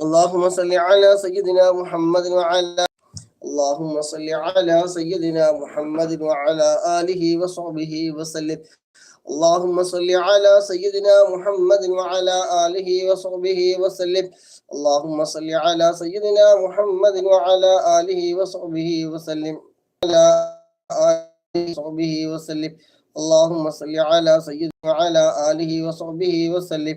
اللهم صل على سيدنا محمد وعلى اللهم صل على سيدنا محمد وعلى آله وصحبه وسلم. اللهم صل على سيدنا محمد وعلى آله وصحبه وسلم. اللهم صل على سيدنا محمد وعلى آله وصحبه وسلم. على آله وصحبه وسلم. اللهم صل على سيدنا وعلى آله وصحبه وسلم.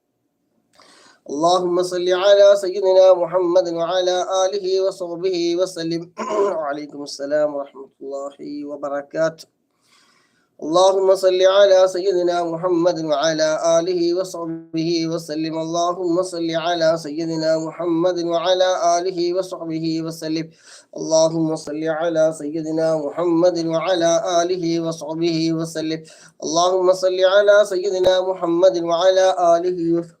اللهم صل على سيدنا محمد وعلى آله وصحبه وسلم. وعليكم السلام ورحمة الله وبركاته. اللهم صل على سيدنا محمد وعلى آله وصحبه وسلم. اللهم صل على سيدنا محمد وعلى آله وصحبه وسلم. اللهم صل على سيدنا محمد وعلى آله وصحبه وسلم. اللهم صل على سيدنا محمد وعلى آله وصحبه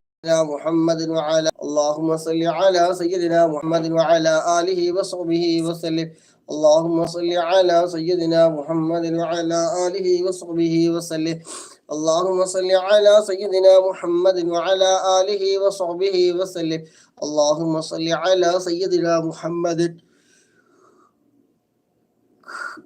على محمد وعلى اللهم صل على سيدنا محمد وعلى آله وصحبه وسلم. اللهم صل على سيدنا محمد وعلى آله وصحبه وسلم. اللهم صل على سيدنا محمد وعلى آله وصحبه وسلم. اللهم صل على سيدنا محمد